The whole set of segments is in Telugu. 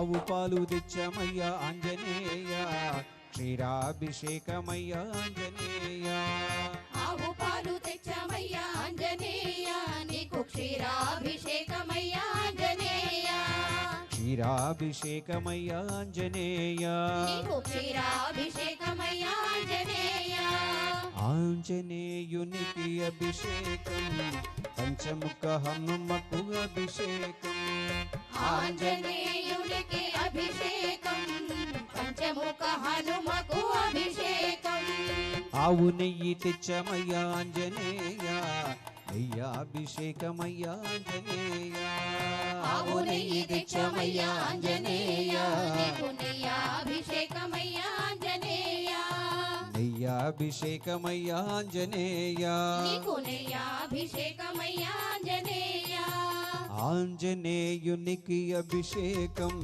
ఆవు పాలు తెచ్చమయ్యా ఆంజనేయ. క్షీరాభిషేకమయ్యా ఆంజనేయ. ఆవు పాలు తెచ్చమయ్యా ఆంజనేయ. నీకు క్షీరాభిషేకమయ్యా ఆంజనేయ. క్షీరాభిషేకమయ్యా ఆంజనేయ. నీకు క్షీరాభిషేకమయ్యా ఆంజనేయ. ఆంజనేయునికి అభిషేకం పంచముఖ హనుమకు అభిషేకం. ఆంజనేయునికి అభిషేకం పంచముఖ హనుమకు అభిషేకం. ఆవు నెయ్యి తెచ్చమయ్యా ఆంజనేయ నెయ్యాభిషేకమయ్యా ఆంజనేయ. ఆవు నెయ్యి తెచ్చమయ్యా ఆంజనేయ నీకు నెయ్యాభిషేకమయ్యా ఆంజనేయ. ఆంజనేయ. ఆంజనేయునికి అభిషేకం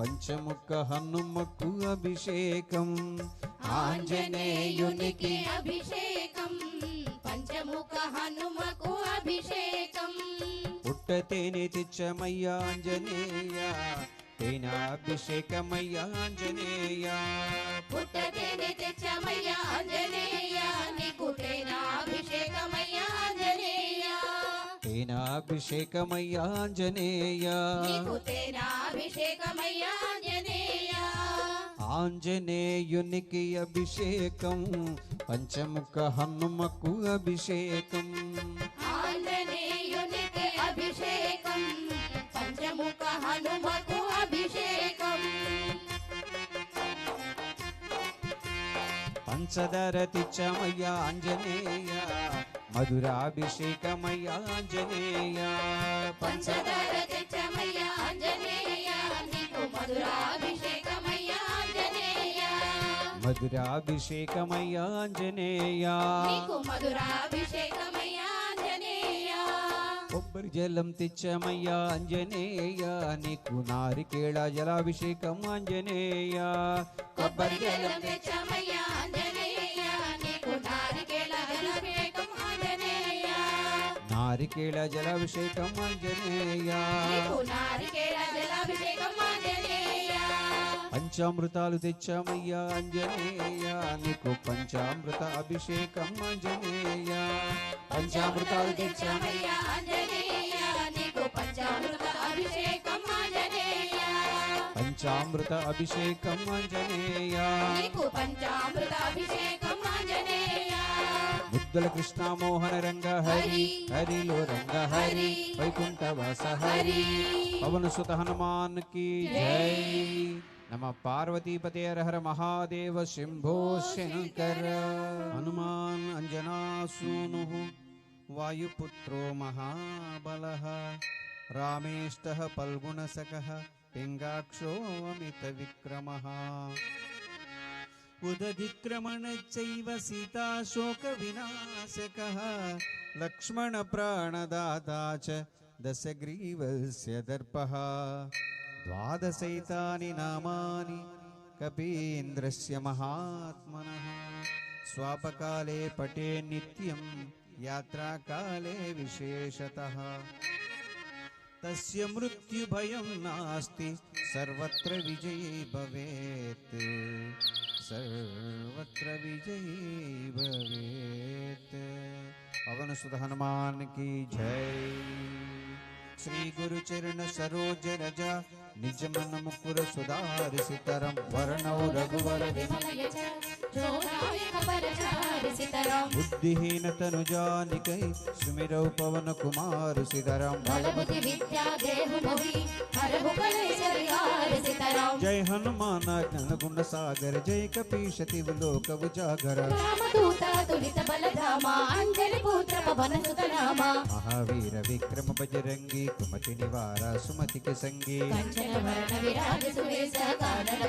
పంచముఖ హనుమకు అభిషేకం. ఆంజనేయునికి అభిషేకం పంచముఖ హనుమకు అభిషేకం. పుట్టతేనె తెచ్చమయ్యా ఆంజనేయ తేనాభిషేకమయ్యా ఆంజనేయ. పుట్టతేనే తెచ్చమయ్యా ఆంజనేయ నీకు తేనాభిషేకమయ్యా ఆంజనేయ. తేనాభిషేకమయ్యా ఆంజనేయ. నీకు తేనాభిషేకమయ్యా ఆంజనేయ. ఆంజనేయునికి అభిషేకం పంచముఖ హనుమకు అభిషేకం. ఆంజనేయునికి అభిషేకం పంచముఖ హనుమకు అభిషేకం. పంచదార తెచ్చమయ్యా ఆంజనేయ. మధురాభిషేకమయ్యా ఆంజనేయ. పంచదార తెచ్చమయ్యా ఆంజనేయ. నీకు మధురాభిషేకమయ్యా ఆంజనేయ. మధురాభిషేకమయ్యా ఆంజనేయ. నీకు మధురాభిషేకమయ్యా ఆంజనేయ. కొబ్బరి జలం తెచ్చమయ్యా ఆంజనేయ. నీకు నారికేళ జలాభిషేకం ఆంజనేయ. కొబ్బరి జలం తెచ్చమయ్యా ఆంజనేయ. నారికేళ జలాభిషేకం ఆంజనేయ. పంచామృతాలు తెచ్చామయ్యా ఆంజనేయ. నీకు పంచామృత అభిషేకం ఆంజనేయ. పంచామృతాలు తెచ్చమయ్యా ఆంజనేయ. నీకు పంచామృత అభిషేకం ఆంజనేయ. పంచామృత అభిషేకం ఆంజనేయ. నీకు उज्ज्वल कृष्णा मोहन रंग हरि हरि। लो रंग हरि। वैकुंठ वास हरि। पवन सुत हनुमान की जय। नम पार्वती पते हर महादेव शिंभो शंकर। हनुमान अंजना सूनु। वायुपुत्रो महाबलः। रामेष्टः पल्गुणसखः पिङ्गाक्षो अमितविक्रमः। उदधिक्रमणश्चैव सीताशोकविनाशकः लक्ष्मणप्राणदाता च दशग्रीवस्य दर्पः। द्वादशैतानि नामानि कपीन्द्रस्य महात्मनः। स्वापकाले पटे नित्यं यात्राकाले विशेषतः। तस्य मृत्युभयं नास्ति सर्वत्र विजयी भवेत्। सर्वत्र विजय भवेत पवन सुध हनुमान की जय। श्री गुरु चरण सरोज रजा। నిజ మన ముకుర సుధారి సితరం వర్ణౌ రఘువర బుద్ధిహీన తనుజానికై సుమిరౌ పవన కుమారు సిధరం బలబుద్ధి విద్యా దేహు భవి హరహు కలేశరిహారిసితరం జై హనుమాన జ్ఞానగుణ సాగర జై కపీశతి లోక ఉజాగర రామదూత తులిత బలధామ అంజలి పుత్ర పవన సుతనామ మహావీర విక్రమ బజరంగి కుమతి నివార సుమతికి సంగి. వర్ణ విరాజ సువేష మండల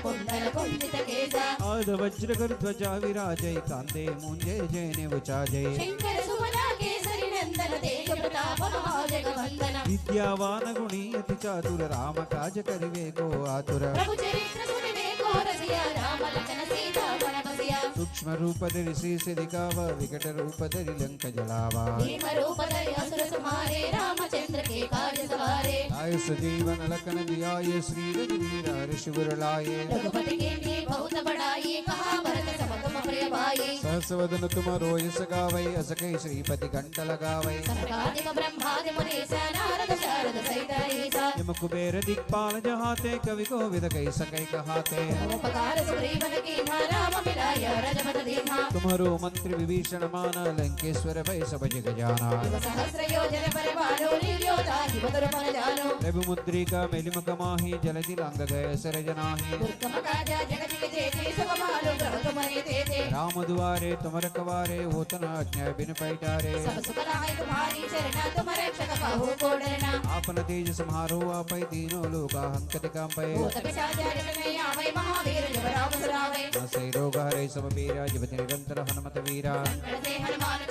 కుంజిత కేశ ఆద వజ్రగరు ధ్వజ విరాజై కాందే ముంజే జయనే ఉచాజై శంకర సుమన కేసరి నందన తేజ ప్రతాప మహాజగవందన విద్యావాన గుణీ అతి చాతుర రామ కాజ కరివే గో ఆతుర ప్రభు చరిత్ర సునివే కోరసియ రామ सूक्ष्म रूप धरि श्री से दिखावा विकट रूप धरि लंक जलावा भीम रूप धरि असुर संहारे रामचंद्र के काज सवारे आयुष जीवन लखन दियाये श्री रघुवीर हर्ष बुरलाये रघुपति के लिए बहुत बड़ाई कहा भरत सबक प्रिय भाई सहस्वदन तुम रोयस गावै असके श्रीपति घंट लगावै सरकादिक ब्रह्मादि मुनि नारद शारद सहित ऐसा यम कुबेर दिक्पाल जहाते कवि को विद सकै कहाते उपकार सुग्रीव के राम मिलाय रज तुम्हारो मंत्री विभीषण मान लंकेश्वर भय सब जग जाना सहस्र योजन पर बालो लील्योता हिमधुर पर जानो रघु मुद्रिका मेलिमक माही जलधि लंग गए सर जनाही दुर्गम काजा जगत के जेते सुख मालो ग्रह तुम्हारे तेते राम दुआरे तुम रखवारे होतन अज्ञा बिन पैटारे सब सुख लाए तुम्हारी शरण तुम रक्षक काहू को डरना आपन तेज समारो आपै तीनों लोका हंकत कांपै भूत पिशाच जगत में आवे महावीर जब राम सुरावे असै रोग हरै सब पीरा जपति निरंतर हनुमत वीरा संकट से हनुमान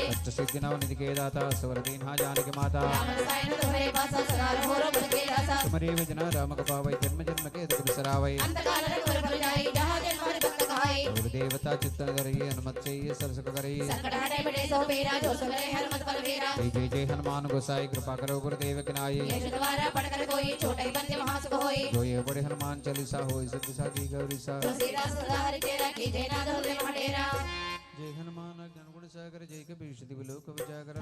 सिद्धि नवनिधि के दाता सुवरदीन हा जानकी माता तुम्हारे विजना राम कपावै जन्म जन्म के दुख बिसरावै देवता चिंतन करिए हनुमत चाहिए सब सुख करिए जय जय, हनुमान गोसाई, कृपा करो गुरुदेव किनाये जो ये बड़े हनुमान चालीसा हो सिद्धि सा की गौरी सा जय, हनुमान రాముడు సాగర జైక భీషుదివి లోక విజాగర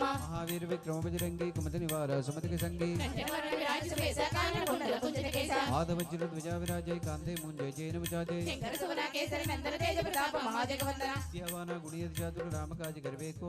మహావీర విక్రమ బజరంగి కుమతి నివార సుమతికి సంగి ఆదవజ్ర ధ్వజావిరాజై కాంతే ముంజై జైన విజాదే గుణీయ జాతుడు రామకాజి గర్వేకో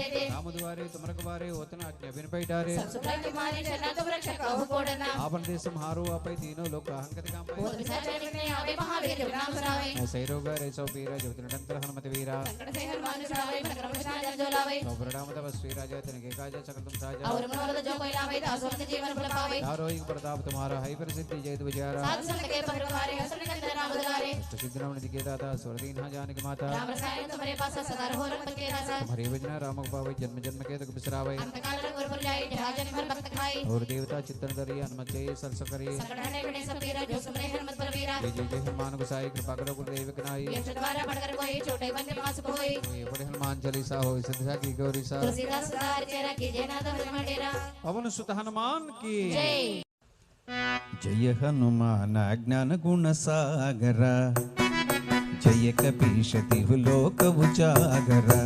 రామదువారే తుమరకవారే ఓతన అజ్ఞబిన పైటారే ఆపన దేశం హారు ఆపై దీనో లోక అహంకతిగా సైరోగ రేసో వీర జ్యోతినటంతర హనుమతి వీర సోపరడామ తపస్వి రాజ తినకే కాజ సకతం సాజ ఆరోగ్య ప్రతాప్ తుమారా హై ప్రసిద్ధి జయతు విజయారా सिद्धराम निधि के दाता स्वर्दीन जान की माता हमारे भजना राम बाबा जन्म जन्म के तो बिसरावे और देवता हनुमत जय सरस जय जय हनुमान कृपा करो गुरुदेव कनाई बड़े हनुमान हो सिद्धा की गौरी सा पवन सुत हनुमान की। जय हनुमान ज्ञान गुण सागरा। जय कपीश तिहु लोक उजागरा।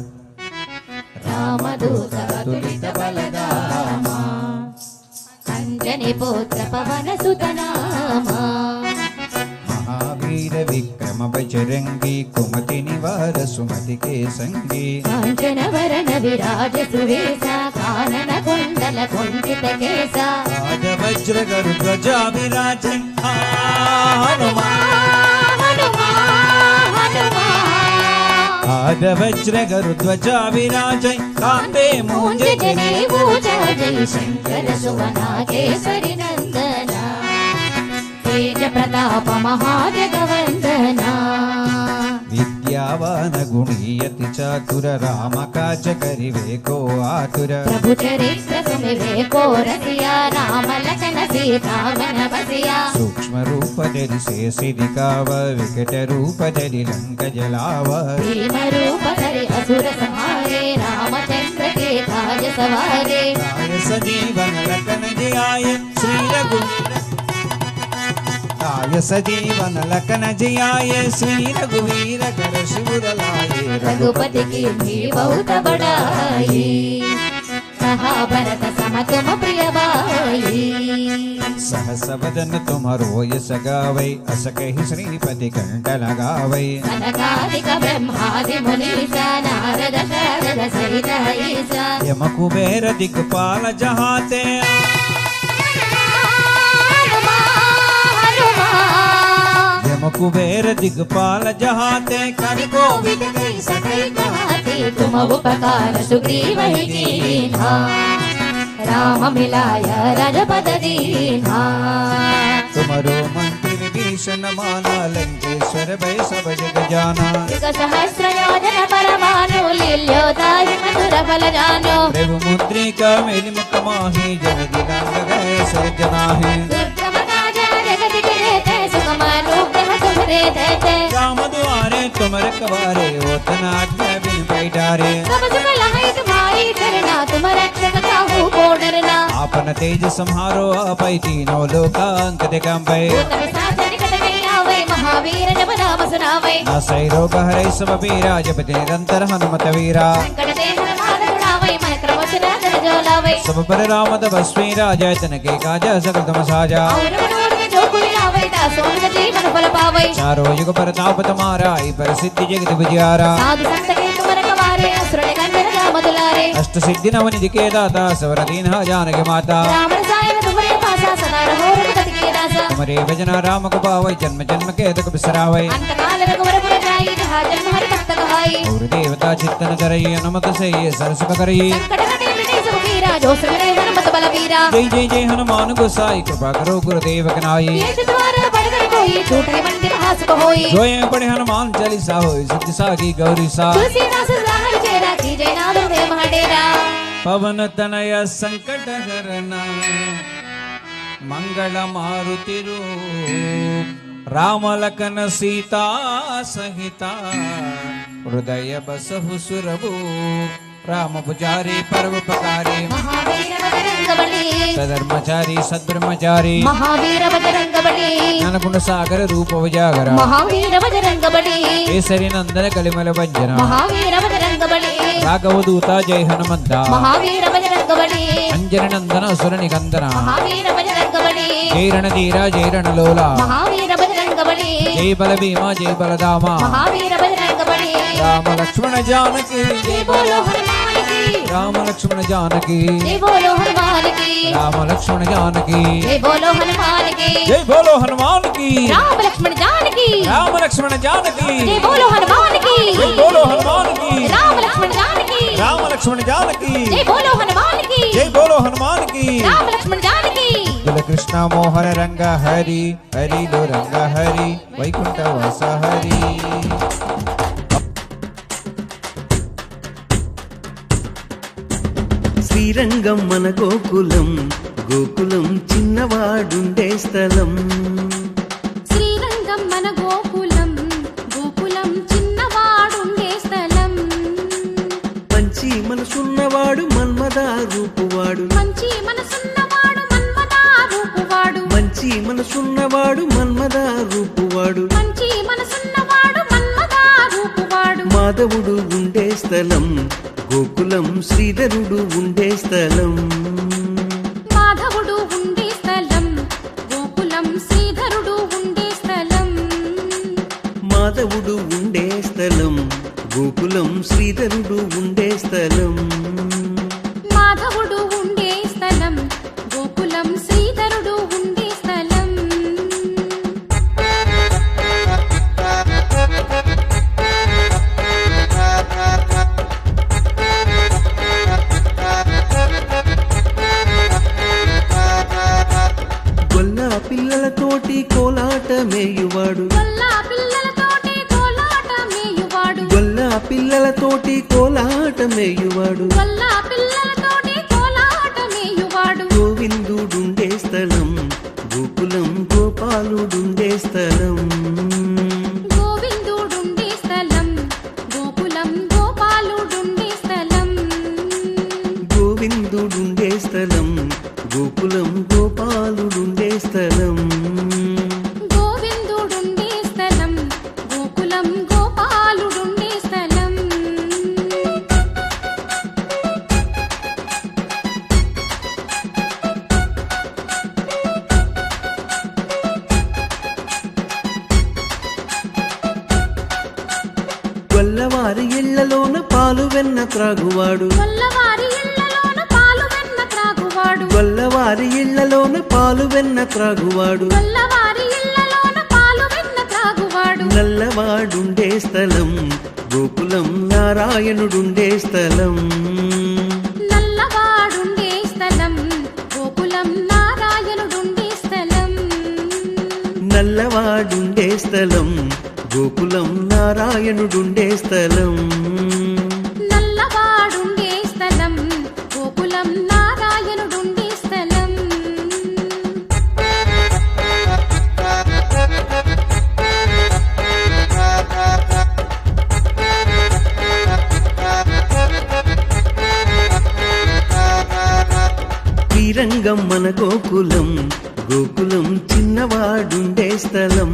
మహావీర విక్రమ బజరంగి కుమతి నివార సుమతి కేసంగి. కాంచనవరణ విరాజ విరాజై కాంపే ముంజ జనై భూజ జై శంకర సువనాగేశ్వరి నందన తేజ ప్రతాప మహాజగవందన విద్యావాన గుణీయతి చాతుర రామ కాచ కరివేకో ఆతుర. ప్రభు చరిత్ర సుమివేకో రసియా రామ లచన సీతామన వసియా. సూక్ష్మ రూప ధరిసే సిరికావ వికట రూప ధరి లంక జలావ భీమ రూప ధరి అసుర సంహారే सवारे आय सजीवन लखन जियाय श्री रघु आय सजीवन लखन जियाय श्री रघुवीर कर शिवर लाए रघुपति की भी बहुत बड़ाई कहा भरत समतुम प्रिय बाई सहस बदन तुम्हारो यस गावै अस कहि श्रीपति कंठ लगावै सनकादिक ब्रह्मादि मुनीसा नारद शारद सहित ईसा यम कुबेर दिक्पाल जहाते। कुबेर दिक्पाल जहाते। कर गोविंद तुम उपकार सुग्रीव ही राम मिलाय रजपद दीन्हा तुम्हारो मंत्र विभीषण माना लंकेश्वर भय सब जग जाना। युग सहस्र योजन परमानु लील्योताहि मधुर फल जानो। प्रभु मुद्रिका मेलि मुख माहि जन दिनांग गए दुर्गम जगत के तुम्हरे देते राम द्वारे तुम रखवारे ओतना आज्ञा बिन पैठारे सब सुख लहै तुम्हारी करना तुम रक्षक काहू को डरना आपन तेज संहारो अपै तीनों लोकांत दिगंबै भूत पिशाच निकट नहीं आवे महावीर जब नाम सुनावे नासै रोग हरै सब पीरा जपति निरंतर हनुमत वीरा संकट ते हनुमान छुड़ावे मन क्रम वचन धर जो लावे सब पर राम तपस्वी राजा तन के काज सकल तुम साजा और मनोर में जो कोई लावे दासों का जीवन फल पावे चारों युग प्रताप तुम्हारा ही पर सिद्धि जगत विजयारा साधु संत के तुम रखवारे असुर अष्ट सिद्धि नव निधि के दाता सवर दीन जानकी माता राम रसायन तुम्हारे पासा सदा रहो रघुपति के दासा भजन राम को पावै जन्म जन्म के दुख बिसरावै अंत काल रघुवर पुर जाई जहाँ जन्म हरि भक्त कहाई और देवता चित्तन करई अनुमत से ये सरस करई संकट कटे मिटे सब वीरा जो सगरे हनुमत बल वीरा जय जय जय हनुमान गोसाई कृपा करो गुरुदेव कनाई ये द्वार बढ़कर कोई छूटे मंदिर हास को होई जोए पढ़े हनुमान चालीसा हो सिद्धि सागी गौरी सा तुलसीदास ಪವನ ತನಯ ಸಂಕಟಗರನ ಮಂಗಳ ಮಾರುತಿರು ರಾಮಲಕನ ಸೀತಾ ಸಹಿತ ಹೃದಯ ಬಸಹುಸುರವು राम लखन सीता सहिता हृदय बसहु सुरभु राम पुजारी पर्वपकारी महावीर बजरंग बली सधर्मचारी सद्ब्रह्मचारी महावीर बजरंग बली ज्ञानकुंड सागर रूप उजागर महावीर बजरंग बली केसरी नंदन कलिमल भंजन महावीर बजरंग बली राघव दूता जय हनुमंत महावीर बजरंग बली अंजन नंदन सुर निकंदन महावीर बजरंग बली जय रणधीरा जय रणलोला महावीर बजरंग बली जय बल भीमा जय बलदामा महावीर बजरंग बली राम लक्ष्मण जानकी जय बोलो हनुमान రామ లక్ష్మణ జానకి. జై బోలో హనుమాన్కి రామ లక్ష్మణ జానకి. జై బోలో హనుమాన్కి జై బోలో హనుమాన్కి రామ లక్ష్మణ జానకి. రామ లక్ష్మణ జానకి. జై బోలో హనుమాన్కి జై బోలో హనుమాన్కి జానకి. జై బోలో హనుమాన్కి జానకి. కృష్ణ మోహన రంగ హరి హరిలో రంగ హరి వైకుంఠ వాస హరి. శ్రీరంగం మన గోకులం గోకులం చిన్నవాడుండే స్థలం. ఉండే స్థలం గోకులం శ్రీధరుడు ఉండే స్థలం. మాధవుడు ఉండే స్థలం గోకులం శ్రీధరుడు ఉండే స్థలం. మాధవుడు ఉండే స్థలం గోకులం శ్రీధరుడు కోలాట మేయువాడు గొల్ల పిల్లలతోటి కోలాట మేయువాడు గొల్ల పిల్లలతోటి కోలాట మేయువాడు గొల్ల పిల్లలతోటి కోలాట మేయువాడు గోవిందుడుండే స్థలం గోకులం గోపాలుడుండే స్థలం. వెన్న త్రాగువాడు. గొల్లవారి ఇళ్ళలోన పాలు వెన్న త్రాగువాడు. నల్లవాడుండే స్థలం గోకులం నారాయణుడుండే స్థలం. నల్లవాడుండే స్థలం గోకులం నారాయణుడుండే స్థలం. నల్లవాడుండే స్థలం గోకులం నారాయణుడుండే స్థలం. స్వర్గం మన గోకులం గోకులం చిన్నవాడుండే స్థలం.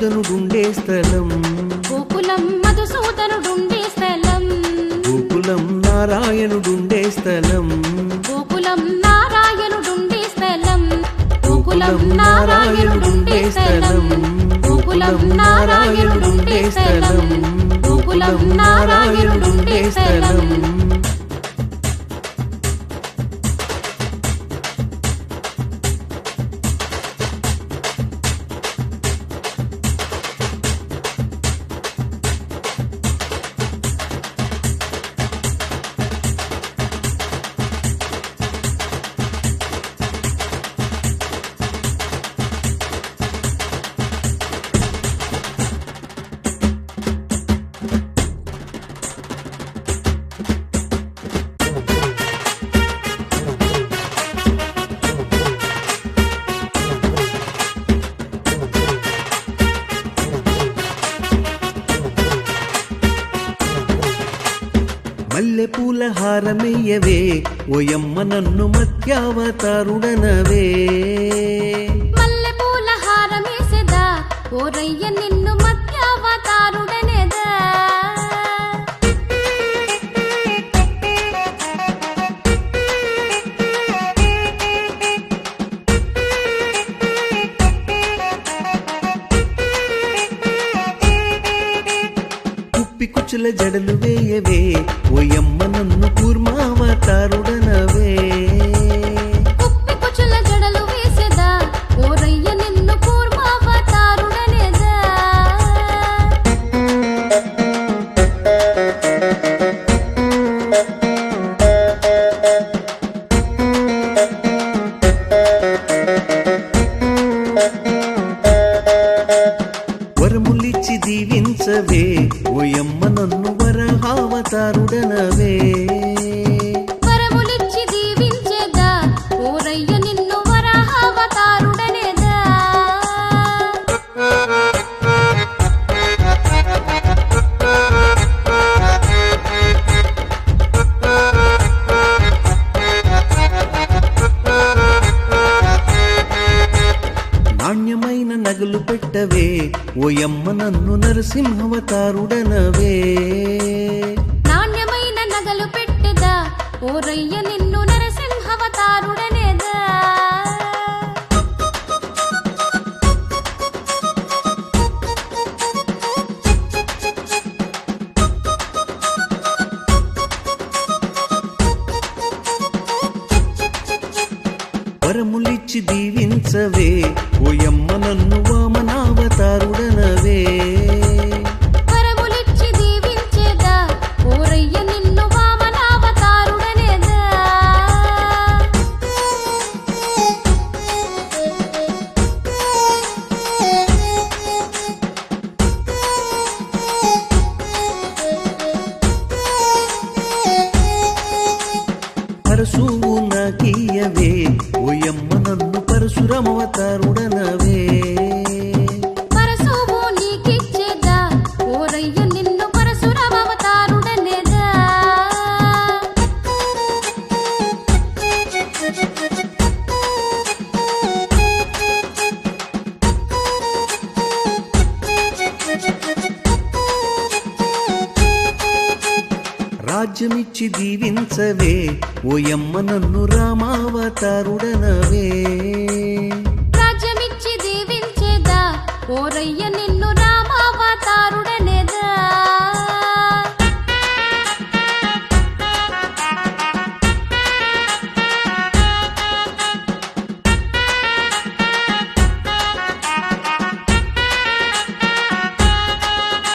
ముదను గుండే స్థలం పూల హారమెయ్యవే ఓయమ్మ నన్ను మత్యావతారుడనవే మల్లె పూల హారమేసెదా ఓరయ్య ఓయమ్మ నన్ను నరసింహవతారుడనవే. నాణ్యమైన నగలు పెట్టెదా? ఓ రయ్య రాజ్యమిచ్చి దీవించవే ఓయమ్మ నన్ను రామావతారుడనవే.